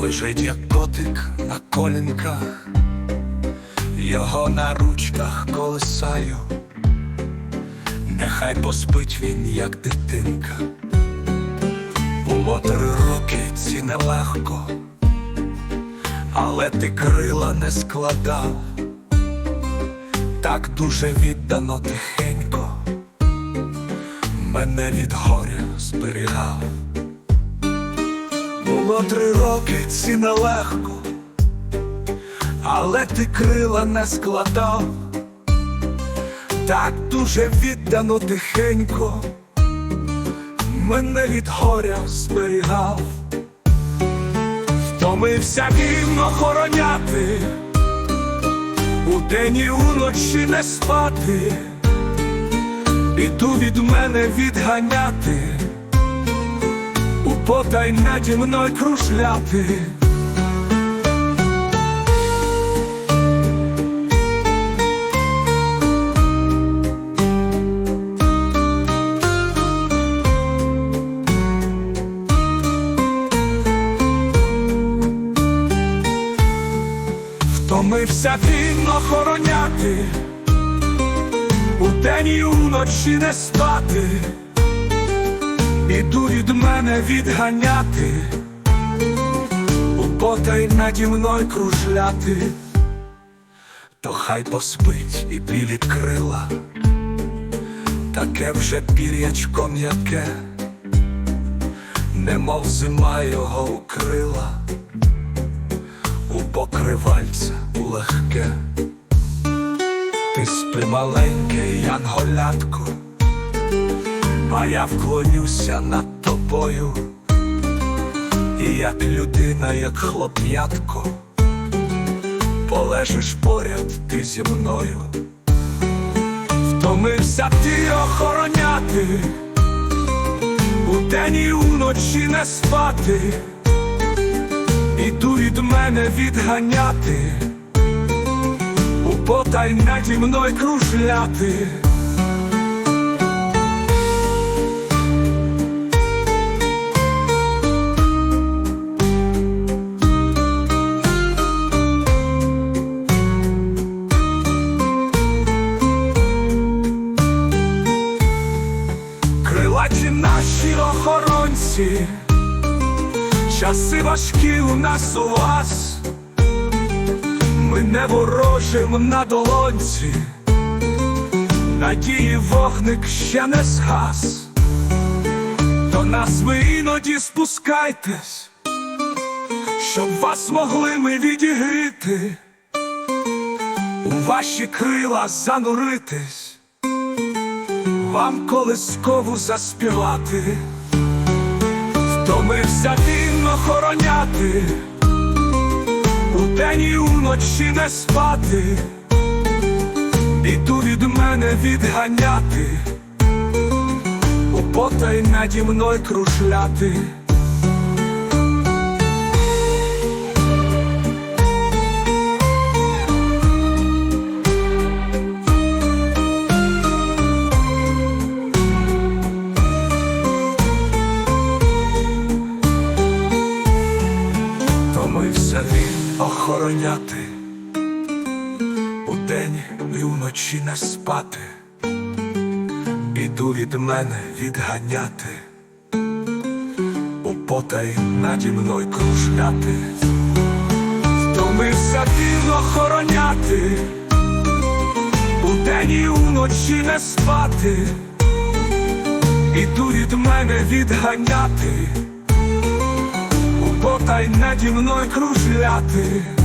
лежить як котик на колінках, його на ручках колесаю, нехай поспить він, як дитинка. Було три роки ці нелегко, але ти крила не складав, так дуже віддано тихенько. Мене від горя зберігав. Було три роки ці нелегко, але ти крила не складав, так дуже віддано тихенько, мене від горя зберігав, втомився він охороняти, удень і уночі не спати. Іду від мене відганяти, потай наді мною кружляти. Втомився він охороняти Удень і уночі не спати, іду від мене відганяти, у потай наді мною кружляти, то хай поспить і білі крила, таке вже пір'ячко м'яке, немов зима його укрила, у покривальця у легке. Ти спи маленьке, янголятко, а я вклонюся над тобою, і як людина, як хлоп'ятко, полежиш поряд ти зі мною, втомився ти охороняти, удень і уночі не спати, іду від мене відганяти потай наді мною кружляти. Крилаті наші охоронці, часи важкі у нас у вас. Ми не ворожим на долонці, надії вогник ще не згас, до нас ви іноді спускайтесь, щоб вас могли ми відігріти, у ваші крила зануритись, вам колискову заспівати, втомився він охороняти. Удень і уночі не спати, біду від мене відганяти, у потай наді мною кружляти. Томився він охороняти, удень і вночі не спати, іду від мене відганяти, у потай наді мною кружляти, Втомився він охороняти, удень і вночі не спати, іду від мене відганяти потай наді мною кружляти.